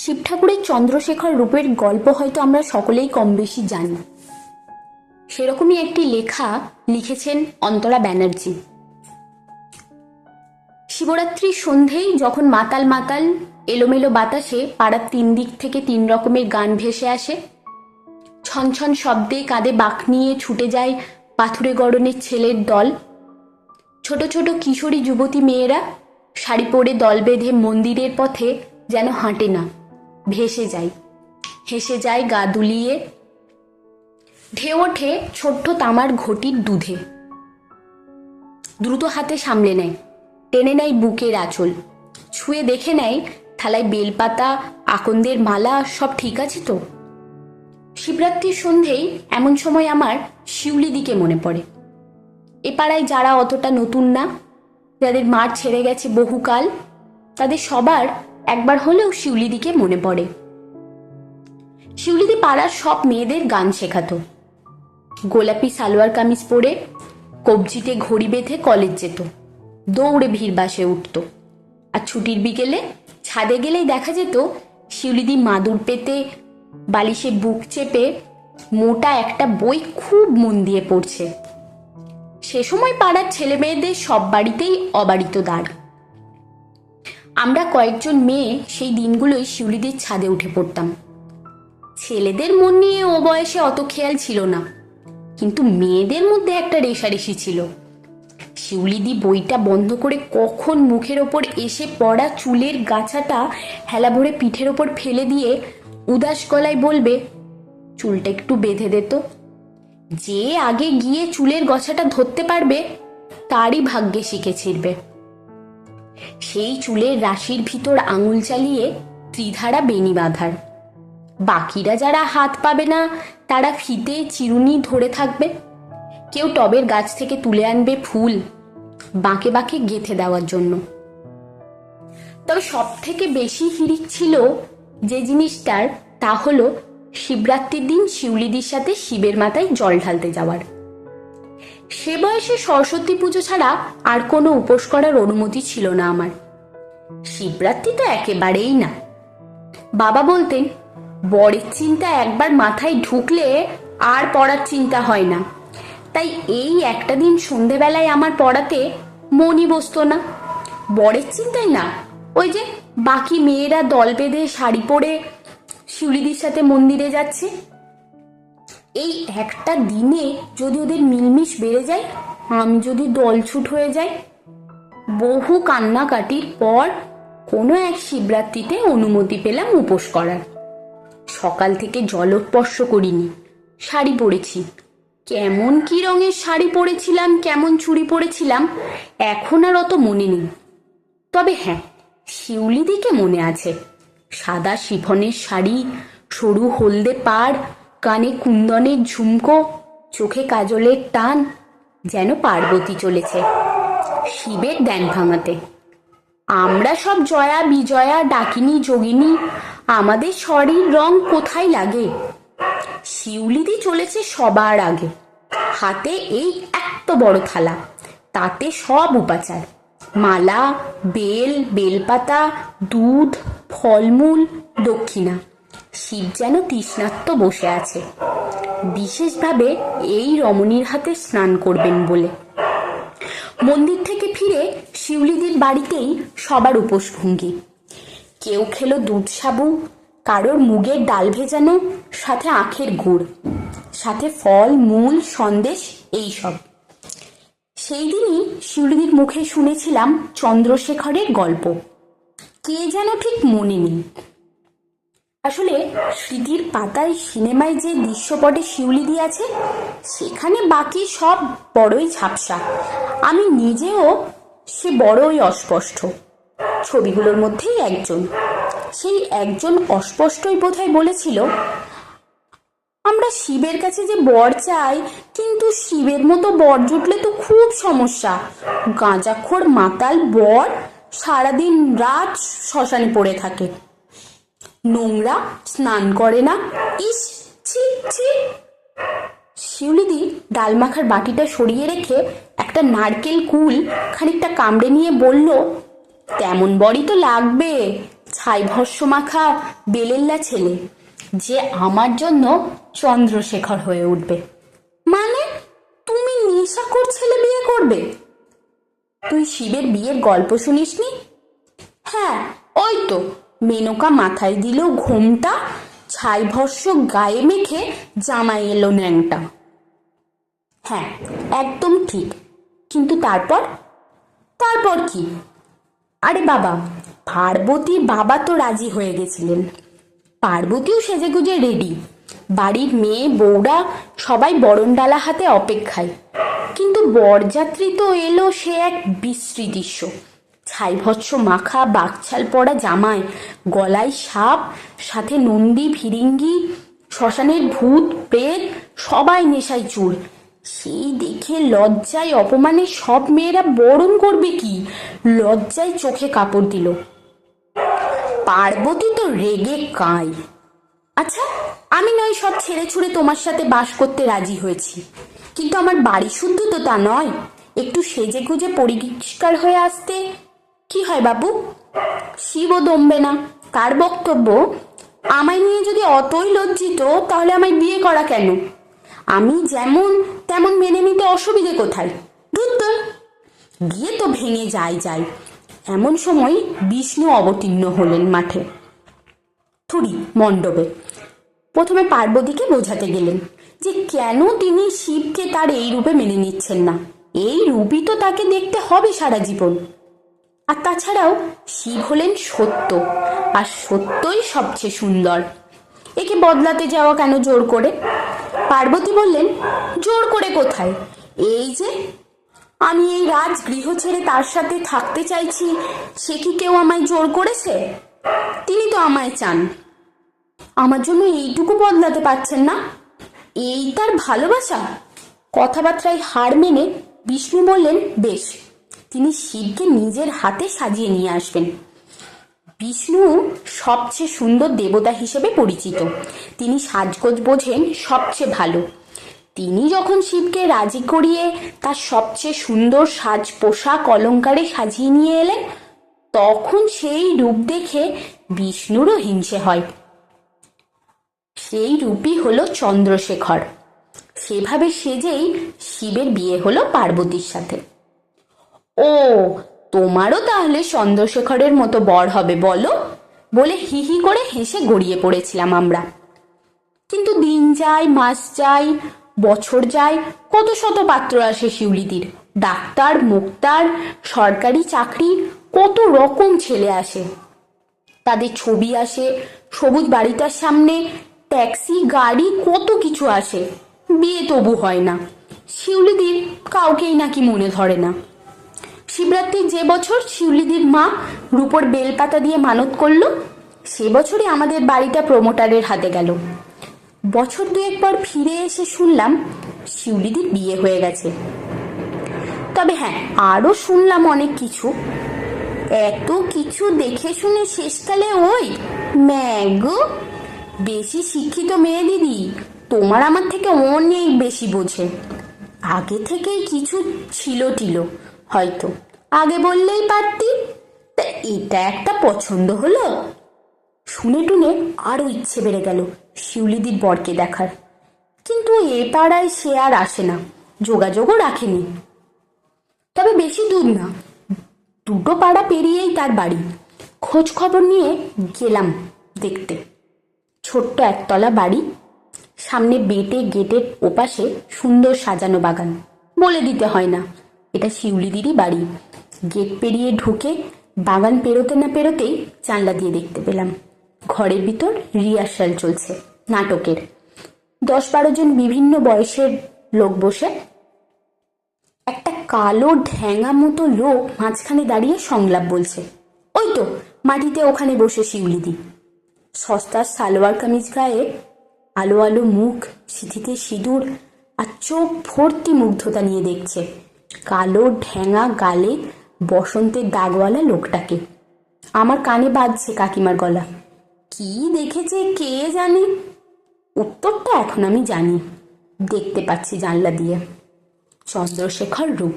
শিব ঠাকুরের চন্দ্রশেখর রূপের গল্প হয়তো আমরা সকলেই কম বেশি জানি। সেরকমই একটি লেখা লিখেছেন অন্তরা ব্যানার্জি। শিবরাত্রির সন্ধেই যখন মাতাল মাতাল এলোমেলো বাতাসে পাড়ার তিন দিক থেকে তিন রকমের গান ভেসে আসে ছনছন শব্দে কাঁধে বাঁক নিয়ে ছুটে যায় পাথুরে গড়নের ছেলের দল। ছোট ছোট কিশোরী যুবতী মেয়েরা শাড়ি পরে দল বেঁধে মন্দিরের পথে যেন হাঁটে না। ভেসে যায় হেসে যায় গা দুলিয়ে। ঢেউ ওঠে ছোট্ট তামার ঘটির দুধে। দ্রুত হাতে সামলে নেয়। টেনে নেয় বুকের আঁচল। ছুঁয়ে দেখে নেয় থালায় বেলপাতা, আকন্দের মালা, সব ঠিক আছে তো? শিবরাত্রির সন্ধেই এমন সময় আমার শিউলি দিকে মনে পড়ে। এ পাড়ায় যারা অতটা নতুন না, যাদের মাঠ ছেড়ে গেছে বহুকাল, তাদের সবার একবার হলেও শিউলিদিকে মনে পড়ে। শিউলিদি পাড়ার সব মেয়েদের গান শেখাতো। গোলাপি সালোয়ার কামিজ পরে কবজিতে ঘড়ি বেঁধে কলেজ যেত। দৌড়ে ভিড় বাসে উঠত। আর ছুটির বিকেলে ছাদে গেলেই দেখা যেত, শিউলিদি মাদুর পেতে, বালিশে বুক চেপে মোটা একটা বই খুব মন দিয়ে পড়ছে। সে সময় পাড়ার ছেলে মেয়েদের সব বাড়িতেই অবারিত দাঁড় আমরা কয়েকজন মেয়ে সেই দিনগুলোই শিউলিদির ছাদে উঠে পড়তাম। ছেলেদের মন নিয়ে ও বয়সে অত খেয়াল ছিল না। কিন্তু মেয়েদের মধ্যে একটা রেশারেশি ছিল। শিউলিদি বইটা বন্ধ করে কখন মুখের ওপর এসে পড়া চুলের গাছাটা হেলা ভরে পিঠের ওপর ফেলে দিয়ে উদাস গলায় বলবে, চুলটা একটু বেঁধে দে তো। যে আগে গিয়ে চুলের গছাটা ধরতে পারবে, তারই ভাগ্যে শিখে ছিড়বে। সেই চুলের রাশির ভিতর আঙুল চালিয়ে ত্রিধারা বেনি বাঁধার। বাকিরা যারা হাত পাবে না, তারা ফিতে চিরুনি ধরে থাকবে। কেউ টবের গাছ থেকে তুলে আনবে ফুল, বাঁকে বাঁকে গেথে দেওয়ার জন্য। তবে সব থেকে বেশি হিরিক ছিল যে জিনিসটার, তা হলো শিবরাত্রির দিন শিউলিদির সাথে শিবের মাথায় জল ঢালতে যাওয়ার। সে বয়সে সরস্বতী পুজো ছাড়া আর কোনো উপোস করার অনুমতি ছিল না আমার। শিবরাত্রি তো একেবারেই না। বাবা বলতেন, বরের চিন্তা একবার মাথায় ঢুকলে আর পড়ার চিন্তা হয় না। তাই এই একটা দিন সন্ধেবেলায় আমার পড়াতে মনই বসতো না। বরের চিন্তাই না, ওই যে বাকি মেয়েরা দল বেঁধে শাড়ি পরে শিউলিদির সাথে মন্দিরে যাচ্ছে। এই একটা দিনে যদি ওদের মিলমিশ বেড়ে যায়, আমি যদি দলছুট হয়ে যাই, বহু কান্নাকাটির পর কোনো এক শিবরাত্রিতে অনুমতি পেলাম উপোস করার। সকাল থেকে জলস্পর্শ করিনি, শাড়ি পরেছি। কেমন কি রঙের শাড়ি পরেছিলাম, কেমন চুড়ি পরেছিলাম, এখন আর অত মনে নেই। তবে হ্যাঁ শিউলি দিকে মনে আছে। সাদা শিফনের শাড়ি, সরু হলদে পাড় কানে কুন্দনের ঝুমকো, চোখে কাজলের টান, যেন পার্বতী চলেছে শিবের ধ্যান ভাঙাতে। আমরা সব জয়া বিজয়া, ডাকিনী, যোগিনী, আমাদের শরীর রং কোথায় লাগে? শিউলিদি চলেছে সবার আগে। হাতে এই এত বড় থালা, তাতে সব উপাচার। মালা, বেল, বেলপাতা, দুধ, ফলমূল, দক্ষিণা। শিব যেন তৃষ্ণাত্ম বসে আছে। বিশেষভাবে এই রমণীর হাতে স্নান করবেন বলে। মন্দির থেকে ফিরে শিউলিদির বাড়িতেই সবার উপোসভঙ্গি। কেউ খেলো দুধ সাবু, কারোর মুগের ডাল ভেজানো, সাথে আখের গুড়, সাথে ফল, মূল, সন্দেশ, এইসব। সেই দিনই শিউলিদির মুখে শুনেছিলাম চন্দ্রশেখরের গল্প। কে যেন ঠিক মনে নেই। আসলে স্মৃতির পাতায় সিনেমায় যে দৃশ্যপটে শিউলিদি আছে, সেখানে বাকি সব বড়ই ঝাপসা। আমি নিজেও সে বড়ই অস্পষ্ট। ছবিগুলোর মধ্যেই একজন। সেই একজন অস্পষ্টই বোধহয় বলেছিল, আমরা শিবের কাছে যে বর চাই, কিন্তু শিবের মতো বর জুটলে তো খুব সমস্যা। গাঁজাখোর মাতাল বর সারাদিন রাত শ্মশানে পড়ে থাকে। নোংরা, স্নান করে না। ইস, ছি ছি। শিউলিদি ডাল মাখার বাটিটা সরিয়ে রেখে একটা নারকেল কুল খানিকটা কামড়ে নিয়ে বলল, তেমন বড়ি তো লাগবে। ছাই ভস্য মাখা বেলেল্লা ছেলে, যে আমার জন্য চন্দ্রশেখর হয়ে উঠবে। মানে? তুমি নেশাখোর ছেলে বিয়ে করবে? তুই শিবের বিয়ের গল্প শুনিসনি? হ্যাঁ ওই তো। মেনকা মাথায় দিল ঘোমটা ছাই ভস্য গায়ে মেখে জামাই এলো ন্যাংটা। হ্যাঁ একদম ঠিক। কিন্তু তারপর? তারপর কি? আরে বাবা, পার্বতী বাবা তো রাজি হয়ে গেছিলেন। পার্বতীও সেজেগুজে রেডি বাড়ির মেয়ে, বউরা সবাই বরণডালা হাতে অপেক্ষায়। কিন্তু বরযাত্রী তো এলো সে এক বিশ্রী দৃশ্য ছাইভৎস মাখা, বাকছাল পরা জামায় গলায় সাপ, সাথে নন্দী, ফিরিঙ্গি, শ্মশানের ভূত, প্রেত, সবাই নেশায় চুর সেই দেখে লজ্জায় অপমানে সব মেয়েরা বরণ করবে কি? লজ্জায় চোখে কাপড় দিল। পার্বতী তো রেগে কাই। আচ্ছা আমি নয়, সব ছেড়ে ছুড়ে তোমার সাথে বাস করতে রাজি হয়েছি। কিন্তু আমার বাড়ি শুদ্ধ তো তা নয়। একটু সেজে গুজে পরিষ্কার হয়ে আসতে কি হয় বাবু শিবও দমবে না। তার বক্তব্য, আমায় নিয়ে যদি অতই লজ্জিত, তাহলে আমায় বিয়ে করা কেন? আমি যেমন তেমন মেনে নিতে অসুবিধে কোথায়? ধুত গিয়ে তো ভেঙে যায় যায় এমন সময় বিষ্ণু অবতীর্ণ হলেন মাঠে। থুরি মণ্ডপে। প্রথমে পার্বতীকে বোঝাতে গেলেন যে কেন তিনি শিবকে তার এই রূপে মেনে নিচ্ছেন না। এই রূপই তো তাকে দেখতে হবে সারা জীবন। আর তাছাড়াও শিব হলেন সত্য, আর সত্যই সবচেয়ে সুন্দর। একে বদলাতে যাওয়া কেন জোর করে? পার্বতী বললেন, জোর করে কোথায়? এই যে, আমি এই রাজ গৃহ ছেড়ে তার সাথে থাকতে চাইছি, সে কি কেউ আমায় জোর করেছে? তিনি তো আমায় চান। আমার জন্য এইটুকু বদলাতে পারছেন না। এই তার ভালোবাসা? কথাবার্তায় হার মেনে বিষ্ণু বললেন, বেশ তিনি শিবকে নিজের হাতে সাজিয়ে নিয়ে আসবেন। বিষ্ণু সবচেয়ে সুন্দর দেবতা হিসেবে পরিচিত। তিনি সাজগোজ বোঝেন সবচেয়ে ভালো। তিনি যখন শিবকে রাজি করিয়ে তার সবচেয়ে সুন্দর সাজ পোশাক অলঙ্কারে সাজিয়ে নিয়ে এলেন, তখন সেই রূপ দেখে বিষ্ণুরও হিংসে হয়। সেই রূপই হলো চন্দ্রশেখর। সেভাবে সেজেই শিবের বিয়ে হলো পার্বতীর সাথে। ও, তোমারও তাহলে চন্দ্রশেখরের মতো বর হবে, বলো। বলে হি হি করে হেসে গড়িয়ে পড়েছিলাম আমরা। কিন্তু দিন যায়, মাস যায়, বছর যায়, কত শত পাত্র আসে শিউলিদির। ডাক্তার, মুক্তার, সরকারি চাকরি, কত রকম ছেলে আসে। তাদের ছবি আসে, সবুজ বাড়িটার সামনে, ট্যাক্সি, গাড়ি, কত কিছু আসে। বিয়ে তবু হয় না। শিউলিদির কাউকেই নাকি মনে ধরে না। শিবরাত্রির যে বছর শিউলিদির মা রূপর বেলপাতা দিয়ে মানত করল, সে বছরই আমাদের বাড়িটা প্রমোটারের হাতে গেল। বছর দুয়েক পর ফিরে এসে শুনলাম শিউলিদির বিয়ে হয়ে গেছে। তবে হ্যাঁ আরও শুনলাম অনেক কিছু। এত কিছু দেখে শুনে শেষকালে ওই ম্যাগো বেশি শিক্ষিত মেয়ে দিদি, তোমার আমার থেকে অনেক বেশি বোঝে। আগে থেকেই কিছু ছিল টিল হয়তো। আগে বললেই পারতি। তা এটা একটা পছন্দ হলো। শুনে টুনে আরও ইচ্ছে বেড়ে গেল শিউলিদির বরকে দেখার। কিন্তু এ পাড়ায় সে আর আসে না, যোগাযোগও রাখেনি। তবে বেশি দূর না, দুটো পাড়া পেরিয়েই তার বাড়ি। খোঁজ খবর নিয়ে গেলাম দেখতে। ছোট্ট একতলা বাড়ি, সামনে বেটে গেটের ওপাশে সুন্দর সাজানো বাগান। বলে দিতে হয় না। এটা শিউলিদিরই বাড়ি। গেট পেরিয়ে ঢুকে বাগান পেরোতে না পেরোতেই জানলা দিয়ে দেখতে পেলাম। ঘরের ভিতর রিহার্সাল চলছে, নাটকের। দশ বারো জন বিভিন্ন বয়সের লোক বসে। একটা কালো ঢ্যাঙা মতো লোক মাঝখানে দাঁড়িয়ে সংলাপ বলছে, ওই তো, মাটিতে ওখানে বসে শিউলিদি সস্তার সালোয়ার কামিজ গায়ে আলো আলো মুখ, সিঁথিতে সিঁদুর আর চোখ ভর্তি মুগ্ধতা নিয়ে দেখছে। কালো ঢ্যাঙা গালে বসন্তের দাগওয়ালা লোকটাকে। আমার কানে বাজছে কাকিমার গলা। কি দেখেছে কে জানে? উত্তরটা এখন আমি জানি। দেখতে পাচ্ছি জানলা দিয়ে। চন্দ্রশেখর রূপ।